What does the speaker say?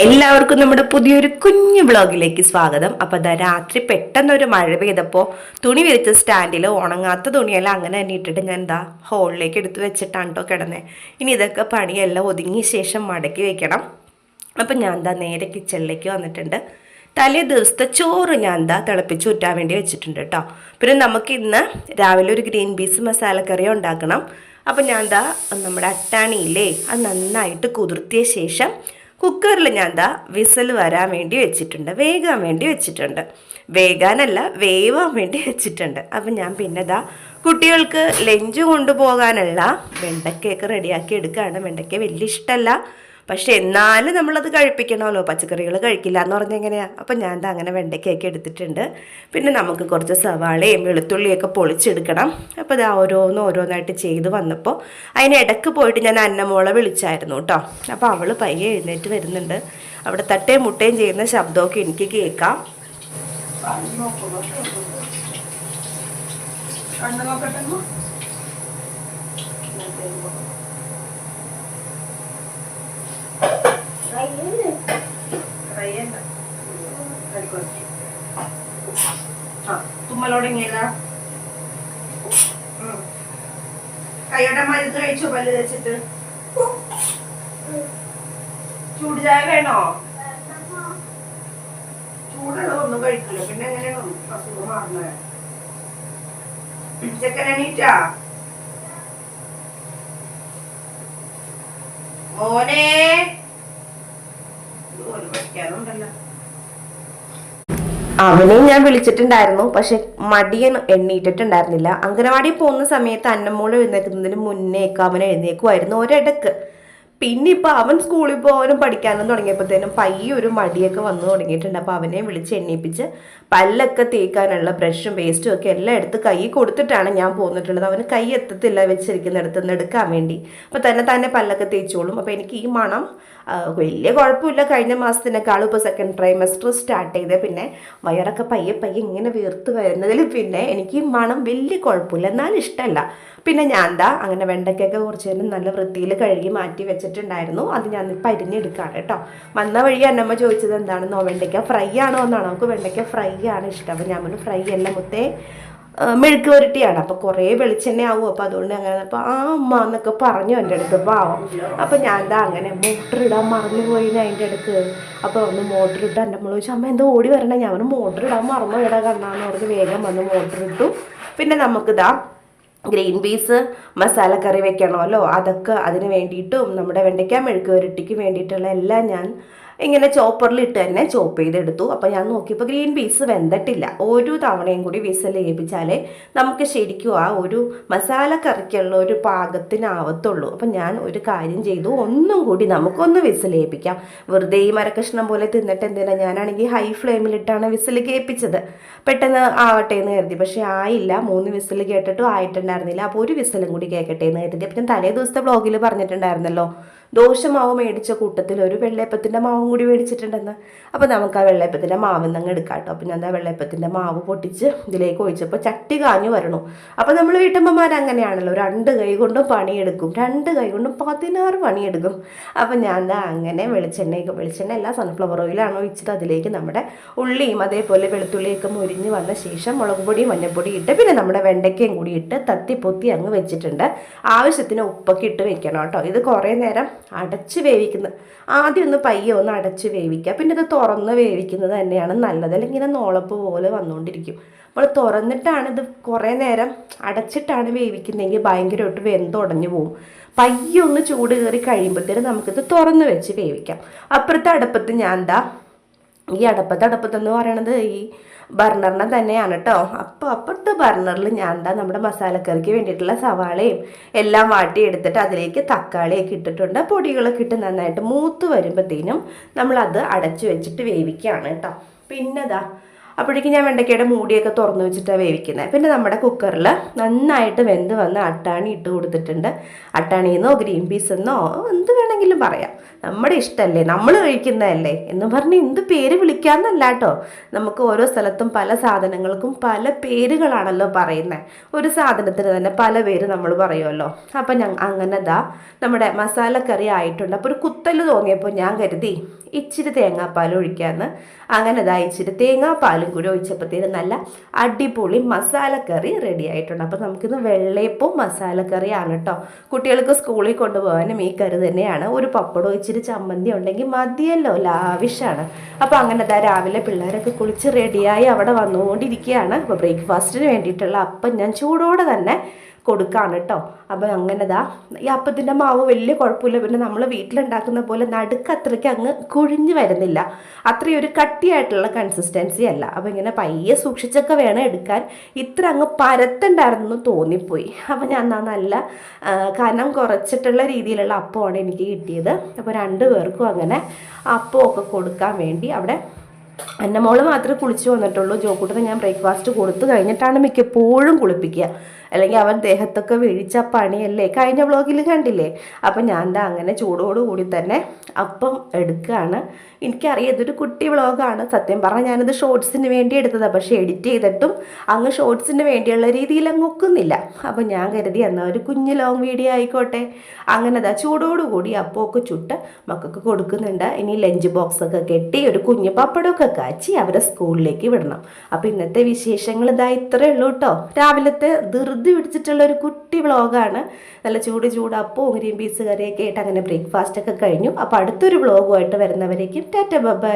എല്ലാവർക്കും നമ്മുടെ പുതിയൊരു കുഞ്ഞു ബ്ലോഗിലേക്ക് സ്വാഗതം. അപ്പോൾ അതാ രാത്രി പെട്ടെന്ന് ഒരു മഴ പെയ്തപ്പോൾ തുണി വിരിച്ച സ്റ്റാൻഡിൽ ഉണങ്ങാത്ത തുണിയെല്ലാം അങ്ങനെ തന്നെ ഇട്ടിട്ട് ഞാൻ എന്താ ഹോളിലേക്ക് എടുത്ത് വെച്ചിട്ടാണ് കേട്ടോ കിടന്നേ. ഇനി ഇതൊക്കെ പണിയെല്ലാം ഒതുങ്ങിയ ശേഷം മടക്കി വെക്കണം. അപ്പം ഞാൻ എന്താ നേരെ കിച്ചണിലേക്ക് വന്നിട്ടുണ്ട്. തലേ ദിവസത്തെ ചോറ് ഞാൻ എന്താ തിളപ്പിച്ച് ഊറ്റാൻ വേണ്ടി വെച്ചിട്ടുണ്ട് കേട്ടോ പിന്നെ നമുക്ക് ഇന്ന് രാവിലെ ഒരു ഗ്രീൻ പീസ് മസാലക്കറി ഉണ്ടാക്കണം. അപ്പം ഞാൻ എന്താ നമ്മുടെ അട്ടാണിയില്ലേ അത് നന്നായിട്ട് കുതിർത്തിയ ശേഷം കുക്കറിൽ ഞാൻ എന്താ വിസൽ വരാൻ വേണ്ടി വെച്ചിട്ടുണ്ട് വേകാൻ വേണ്ടി വെച്ചിട്ടുണ്ട്. വേകാനല്ല വേവാൻ വേണ്ടി വെച്ചിട്ടുണ്ട്. അപ്പം ഞാൻ പിന്നെ ദാ കുട്ടികൾക്ക് ലഞ്ച് കൊണ്ടുപോകാനുള്ള വെണ്ടക്കയൊക്കെ റെഡിയാക്കി എടുക്കുകയാണ്. വെണ്ടയ്ക്ക വലിയ ഇഷ്ടമല്ല. പക്ഷെ എന്നാലും നമ്മളത് കഴിപ്പിക്കണമല്ലോ. പച്ചക്കറികൾ കഴിക്കില്ല എന്ന് പറഞ്ഞാൽ എങ്ങനെയാണ് അപ്പം ഞാൻ ദാ അങ്ങനെ വെണ്ടയ്ക്കൊക്കെ എടുത്തിട്ടുണ്ട്. പിന്നെ നമുക്ക് കുറച്ച് സവാളയും വെളുത്തുള്ളിയൊക്കെ പൊളിച്ചെടുക്കണം. അപ്പോൾ ഇത് ഓരോന്ന് ഓരോന്നായിട്ട് ചെയ്ത് വന്നപ്പോൾ അതിനിടക്ക് പോയിട്ട് ഞാൻ അന്നമോളെ വിളിച്ചായിരുന്നു കേട്ടോ. അപ്പോൾ അവൾ പയ്യെ എഴുന്നേറ്റ് വരുന്നുണ്ട്. അവിടെ തട്ടയും മുട്ടയും ചെയ്യുന്ന ശബ്ദമൊക്കെ എനിക്ക് കേൾക്കാം. തുമ്മലോടെങ്ങിയതാ കൈയുടെ മരുന്ന് കഴിച്ചോ പല്ല് വെച്ചിട്ട് ചൂട് ചായ വേണോ? ചൂടുള്ളതൊന്നും കഴിക്കില്ല. പിന്നെ എങ്ങനെയാണ് അസുഖം മാറുന്നത്? ചെക്കൻ എണീറ്റാ? മോനെ! പഠിക്കാനുണ്ടല്ലോ അവനെയും ഞാൻ വിളിച്ചിട്ടുണ്ടായിരുന്നു പക്ഷെ മടിയൻ എണ്ണീറ്റിട്ടുണ്ടായിരുന്നില്ല. അങ്കനവാടി പോകുന്ന സമയത്ത് അന്നമ്മോൾ എഴുന്നേൽക്കുന്നതിന് മുന്നേക്ക് അവൻ എഴുന്നേക്കുമായിരുന്നു ഒരിടക്ക്. പിന്നെ ഇപ്പൊ അവൻ സ്കൂളിൽ പോകാനും പഠിക്കാനും തുടങ്ങിയപ്പോഴത്തേനും പയ്യ ഒരു മടിയൊക്കെ വന്നു തുടങ്ങിയിട്ടുണ്ട്. അപ്പോൾ അവനെ വിളിച്ച് എണ്ണീപ്പിച്ച് പല്ലൊക്കെ തേക്കാനുള്ള ബ്രഷും പേസ്റ്റും ഒക്കെ എല്ലാം എടുത്ത് കൈ കൊടുത്തിട്ടാണ് ഞാൻ പോന്നിട്ടുള്ളത്. അവന് കൈ എത്തത്തില്ല വെച്ചിരിക്കുന്നിടത്ത് നിന്ന് എടുക്കാൻ വേണ്ടി. അപ്പോൾ തന്നെ തന്നെ പല്ലൊക്കെ തേച്ചോളും. അപ്പോൾ എനിക്ക് ഈ മണം വലിയ കുഴപ്പമില്ല. കഴിഞ്ഞ മാസത്തിനേക്കാളും ഇപ്പോൾ സെക്കൻഡ് ട്രൈമസ്റ്റർ സ്റ്റാർട്ട് ചെയ്തേ. പിന്നെ വയറൊക്കെ പയ്യെ പയ്യെ ഇങ്ങനെ വീർത്ത് വരുന്നതിൽ പിന്നെ എനിക്ക് ഈ മണം വലിയ കുഴപ്പമില്ല. എന്നാലും ഇഷ്ടമല്ല. പിന്നെ ഞാൻ എന്താ അങ്ങനെ വെണ്ടയ്ക്കൊക്കെ കുറച്ച് നല്ല വൃത്തിയിൽ കഴുകി മാറ്റി വെച്ചിട്ടുണ്ടായിരുന്നു അത് ഞാൻ അരിഞ്ഞെടുക്കുകയാണ് കേട്ടോ. വന്ന വഴി അന്നമ്മ ചോദിച്ചത് എന്താണെന്നോ വെണ്ടയ്ക്ക ഫ്രൈ ആണോ എന്നാണ്. നമുക്ക് വെണ്ടയ്ക്ക ഫ്രൈ ആണ് ഇഷ്ടം. അപ്പോൾ ഞാൻ ഫ്രൈ അല്ല മുത്തേ. മെഴുക്ക് പുരട്ടിയാണ് അപ്പോൾ കുറേ വെളിച്ചെണ്ണ ആവും. അപ്പോൾ അതുകൊണ്ട് അങ്ങനെ അപ്പോൾ ആ അമ്മ എന്നൊക്കെ പറഞ്ഞു എന്റെ അടുത്ത്. പാവം. അപ്പോൾ ഞാൻ എന്താ അങ്ങനെ മോട്ടർ ഇടാൻ മറന്നു പോയി അതിന്റെ അടുത്ത്. അപ്പോൾ ഒന്ന് മോട്ടർ ഇട്ട് എന്റെ ചോദിച്ചു അമ്മ എന്താ ഓടി വരണേ? ഞാൻ മോട്ടർ ഇടാൻ മറന്നു ഇടാ കണ്ണാന്ന് പറഞ്ഞ് വേഗം വന്ന് മോട്ടർ ഇട്ടു പിന്നെ നമുക്കിതാ ഗ്രീൻ പീസ് മസാലക്കറി വെക്കണമല്ലോ. അതൊക്കെ അതിന് വേണ്ടിയിട്ടും നമ്മുടെ വെണ്ടയ്ക്ക മെഴുക്ക് വരട്ടിക്ക് വേണ്ടിയിട്ടുള്ള എല്ലാം ഞാൻ ഇങ്ങനെ ചോപ്പറിലിട്ട് തന്നെ ചോപ്പ് ചെയ്തെടുത്തു. അപ്പോൾ ഞാൻ നോക്കിയപ്പോൾ ഗ്രീൻ പീസ് വെന്തിട്ടില്ല. ഒരു തവണയും കൂടി വിസിൽ ഏൽപ്പിച്ചാലേ നമുക്ക് ശരിക്കും ആ ഒരു മസാല കറിക്കുള്ള ഒരു പാകത്തിനാവത്തുള്ളൂ. അപ്പം ഞാൻ ഒരു കാര്യം ചെയ്തു. ഒന്നും കൂടി നമുക്കൊന്ന് വിസിൽ ഏൽപ്പിക്കാം വെറുതെ ഈ മരക്കഷ്ണം പോലെ തിന്നിട്ട് എന്തിനാ? ഞാനാണെങ്കിൽ ഹൈ ഫ്ലെയിമിലിട്ടാണ് വിസിൽ കേൾപ്പിച്ചത്. പെട്ടെന്ന് ആവട്ടെ എന്ന് കരുതി. പക്ഷേ ആയില്ല. മൂന്ന് വിസിൽ കേട്ടിട്ടും ആയിട്ടുണ്ടായിരുന്നില്ല. അപ്പോൾ ഒരു വിസിലും കൂടി കേൾക്കട്ടെ എന്ന് കരുതി. അപ്പം ഞാൻ തലേ ദിവസത്തെ ബ്ലോഗിൽ പറഞ്ഞിട്ടുണ്ടായിരുന്നല്ലോ. ദോശമാവ് മേടിച്ച കൂട്ടത്തിൽ ഒരു വെള്ളയപ്പത്തിന്റെ മാവും കൂടി മേടിച്ചിട്ടുണ്ടെന്ന്. അപ്പോൾ നമുക്ക് ആ വെള്ളയപ്പത്തിന്റെ മാവ് അങ്ങ് എടുക്കാം കേട്ടോ. ഞാൻ ആ വെള്ളയപ്പത്തിന്റെ മാവ് പൊട്ടിച്ച് ഇതിലേക്ക് ഒഴിച്ചപ്പോൾ ചട്ടി കാഞ്ഞു വരണു. അപ്പോൾ നമ്മൾ വീട്ടമ്മമാർ അങ്ങനെയാണല്ലോ. രണ്ട് കൈ കൊണ്ടും പണിയെടുക്കും. രണ്ട് കൈ കൊണ്ടും പതിനാറ് പണിയെടുക്കും. അപ്പോൾ ഞാൻ എന്താ അങ്ങനെ വെളിച്ചെണ്ണയൊക്കെ വെളിച്ചെണ്ണ എല്ലാ സൺഫ്ലവർ ഓയിലാണ് ഒഴിച്ചത്. അതിലേക്ക് നമ്മുടെ ഉള്ളിയും അതേപോലെ വെളുത്തുള്ളിയൊക്കെ മുരിഞ്ഞ് വന്ന ശേഷം മുളക് പൊടി മഞ്ഞൾപ്പൊടിയും ഇട്ട് പിന്നെ നമ്മുടെ വെണ്ടയ്ക്കയും കൂടി ഇട്ട് തത്തി പൊത്തി അങ്ങ് വെച്ചിട്ടുണ്ട്. ആവശ്യത്തിന് ഉപ്പൊക്കെ ഇട്ട് വെക്കണം കേട്ടോ. ഇത് കുറേ നേരം അടച്ച് വേവിക്കുന്നത് ആദ്യം ഒന്ന് പയ്യെ ഒന്ന് അടച്ച് വേവിക്കുക. പിന്നെ ഇത് തുറന്ന് വേവിക്കുന്നത് തന്നെയാണ് നല്ലത്. അല്ലെങ്കിൽ ഇങ്ങനെ നോളപ്പ് പോലെ വന്നുകൊണ്ടിരിക്കും നമ്മൾ തുറന്നിട്ടാണ് ഇത് കുറേ നേരം അടച്ചിട്ടാണ് വേവിക്കുന്നതെങ്കിൽ ഭയങ്കരമായിട്ട് വെന്തുടഞ്ഞു പോകും പയ്യെ ഒന്ന് ചൂട് കയറി കഴിയുമ്പോഴത്തേനും നമുക്കിത് തുറന്ന് വെച്ച് വേവിക്കാം. അപ്പുറത്തെ അടുപ്പത്ത് ഞാൻ എന്താ ഈ അടപ്പത്ത് അടപ്പത്തെന്ന് പറയണത് ഈ ബർണറിനെ തന്നെയാണ് കേട്ടോ അപ്പോൾ അപ്പുറത്തെ ബർണറിൽ ഞാൻ എന്താ നമ്മുടെ മസാലക്കറിക്ക് വേണ്ടിയിട്ടുള്ള സവാളയും എല്ലാം വാട്ടിയെടുത്തിട്ട് അതിലേക്ക് തക്കാളിയൊക്കെ ഇട്ടിട്ടുണ്ട്. പൊടികളൊക്കെ ഇട്ട് നന്നായിട്ട് മൂത്ത് വരുമ്പോഴത്തേനും നമ്മളത് അടച്ചു വെച്ചിട്ട് വേവിക്കുകയാണ് കേട്ടോ പിന്നെതാ അപ്പോഴേക്കും ഞാൻ വെണ്ടയ്ക്കയുടെ മൂടിയൊക്കെ തുറന്നു വെച്ചിട്ടാണ് വേവിക്കുന്നത് പിന്നെ നമ്മുടെ കുക്കറിൽ നന്നായിട്ട് വെന്ത് വന്ന് അട്ടാണി ഇട്ട് കൊടുത്തിട്ടുണ്ട്. അട്ടാണിയെന്നോ ഗ്രീൻ പീസ് എന്നോ എന്ത് വേണമെങ്കിലും പറയാം. നമ്മുടെ ഇഷ്ടമല്ലേ നമ്മൾ കഴിക്കുന്നതല്ലേ? എന്ന് പറഞ്ഞ് എന്ത് പേര് വിളിക്കാമെന്നല്ല കേട്ടോ. നമുക്ക് ഓരോ സ്ഥലത്തും പല സാധനങ്ങൾക്കും പല പേരുകളാണല്ലോ പറയുന്നത് ഒരു സാധനത്തിന് തന്നെ പല പേര് നമ്മൾ പറയുമല്ലോ അപ്പം ഞങ്ങൾ അങ്ങനെ ദാ നമ്മുടെ മസാലക്കറി ആയിട്ടുണ്ട്. അപ്പോൾ ഒരു കുത്തൽ തോന്നിയപ്പോൾ ഞാൻ കരുതി ഇച്ചിരി തേങ്ങാപ്പാൽ ഒഴിക്കാമെന്ന് അങ്ങനെ ദാ ഇച്ചിരി തേങ്ങാപ്പാലും കൂടി ഒഴിച്ചപ്പോഴത്തേന് നല്ല അടിപൊളി മസാലക്കറി റെഡി ആയിട്ടുണ്ട്. അപ്പോൾ നമുക്കിന്ന് വെള്ളയപ്പവും മസാലക്കറിയാണ് കേട്ടോ. കുട്ടികൾക്ക് സ്കൂളിൽ കൊണ്ടുപോകാനും ഈ കറി തന്നെയാണ്. ഒരു പപ്പടവും ഇച്ചിരി ചമ്മന്തി ഉണ്ടെങ്കിൽ മതിയല്ലോ ലാവിഷാണ്. അപ്പോൾ അങ്ങനെ ദാ രാവിലെ പിള്ളേരൊക്കെ കുളിച്ച് റെഡിയായി അവിടെ വന്നുകൊണ്ടിരിക്കുകയാണ്. അപ്പോൾ ബ്രേക്ക്ഫാസ്റ്റിന് വേണ്ടിയിട്ടുള്ള അപ്പം ഞാൻ ചൂടോടെ തന്നെ കൊടുക്കാണ് കേട്ടോ അപ്പോൾ അങ്ങനെ ദാ ഈ അപ്പത്തിന്റെ മാവ് വലിയ കുഴപ്പമില്ല പിന്നെ നമ്മൾ വീട്ടിലുണ്ടാക്കുന്ന പോലെ നടുക്ക് അത്രയ്ക്ക് അങ്ങ് കുഴിഞ്ഞു വരുന്നില്ല. അത്രയും ഒരു കട്ടിയായിട്ടുള്ള കൺസിസ്റ്റൻസി അല്ല. അപ്പോൾ ഇങ്ങനെ പയ്യെ സൂക്ഷിച്ചൊക്കെ വേണം എടുക്കാൻ. ഇത്ര അങ്ങ് പരത്തുണ്ടായിരുന്നു തോന്നിപ്പോയി. അപ്പോൾ ഞാൻ എന്നാ നല്ല കനം കുറച്ചിട്ടുള്ള രീതിയിലുള്ള അപ്പമാണ് എനിക്ക് കിട്ടിയത്. അപ്പോൾ രണ്ട് പേർക്കും അങ്ങനെ അപ്പമൊക്കെ കൊടുക്കാൻ വേണ്ടി അവിടെ എന്റെ മോൾ മാത്രമേ കുളിച്ചു വന്നിട്ടുള്ളൂ. ജോക്കൂട്ടിന് ഞാൻ ബ്രേക്ക്ഫാസ്റ്റ് കൊടുത്തു കഴിഞ്ഞിട്ടാണ് മിക്കപ്പോഴും കുളിപ്പിക്കുക. അല്ലെങ്കിൽ അവൻ ദേഹത്തൊക്കെ വീഴിച്ച പണിയല്ലേ? കഴിഞ്ഞ വ്ളോഗിൽ കണ്ടില്ലേ? അപ്പം ഞാൻ എന്താ അങ്ങനെ ചൂടോടുകൂടി തന്നെ അപ്പം എടുക്കുകയാണ് എനിക്കറിയാം ഇതൊരു കുട്ടി വ്ളോഗാണ്. സത്യം പറഞ്ഞാൽ ഞാനിത് ഷോർട്സിന് വേണ്ടി എടുത്തതാണ് പക്ഷേ എഡിറ്റ് ചെയ്തിട്ടും അങ്ങ് ഷോർട്സിന് വേണ്ടിയുള്ള രീതിയിൽ അങ്ങ് ഒക്കുന്നില്ല. അപ്പം ഞാൻ കരുതി എന്നാൽ ഒരു കുഞ്ഞ് ലോങ് വീഡിയോ ആയിക്കോട്ടെ. അങ്ങനെ അതാ ചൂടോടുകൂടി അപ്പമൊക്കെ ചുട്ട് മക്കൾക്ക് കൊടുക്കുന്നുണ്ട്. ഇനി ലഞ്ച് ബോക്സൊക്കെ കെട്ടി ഒരു കുഞ്ഞു പപ്പടമൊക്കെ കാച്ചി അവരെ സ്കൂളിലേക്ക് വിടണം. അപ്പം ഇന്നത്തെ വിശേഷങ്ങൾ ഇതാ ഇത്രയേ ഉള്ളൂ കേട്ടോ രാവിലത്തെ ധൃതി പിടിച്ചിട്ടുള്ള ഒരു കുട്ടി വ്ളോഗാണ്. നല്ല ചൂട് ചൂട് അപ്പവും ഗ്രീൻ പീസ് കറിയൊക്കെ ആയിട്ട് അങ്ങനെ ബ്രേക്ക്ഫാസ്റ്റ് ഒക്കെ കഴിഞ്ഞു. അപ്പോൾ അടുത്തൊരു വ്ളോഗുമായിട്ട് വരുന്നവരേക്കും ടാറ്റ ബൈ.